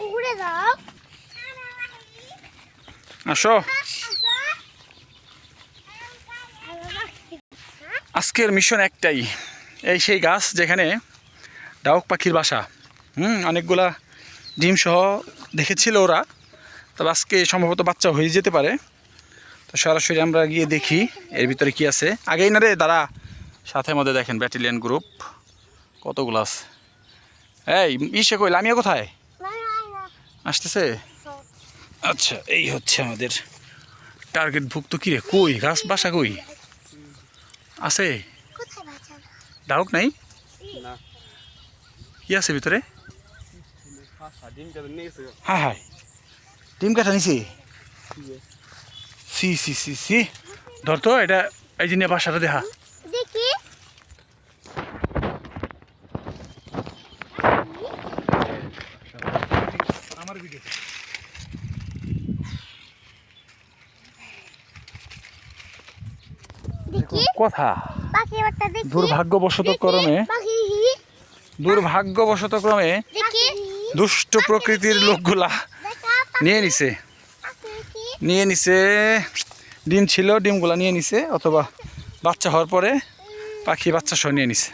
উড়ে যাও। আসো। আজকের মিশন একটাই। এই সেই গাছ যেখানে ডাউক পাখির বাসা। হুম, অনেকগুলা ডিম সহ দেখেছিল ওরা। তবে আজকে সম্ভবত বাচ্চা হয়ে যেতে পারে। তো সরাসরি আমরা গিয়ে দেখি এর ভিতরে কি আছে। আগেই না রে, দাঁড়া। সাথে মধ্যে দেখেন ব্যাটালিয়ান গ্রুপ। কতগুলো আছে। এই, ইসে কইল আমিও কোথায়? আসতেছে? আচ্ছা এই হচ্ছে আমাদের টার্গেট ভুক্ত কি রে? কই? গাছ বাসা কই? আছে? ডাউক নাই? না। কি আছে ভিতরে। হ্যাঁ হ্যাঁ ডিম কাঠা নিছি? C C C C. ধর তো এটা এই যে নিয়ে বাসাটা দেখি। আমার ভিডিও কথা। দুর্ভাগ্যবশত ক্রমে দুর্ভাগ্যবশত ক্রমে দুষ্ট প্রকৃতির লোকগুলা নিয়ে নিছে। নিয়ে নিছে। ডিম ছিল ডিমগুলা নিয়ে নিছে অথবা বাচ্চা হওয়ার পরে পাখি বাচ্চা সহ নিয়ে নিছে।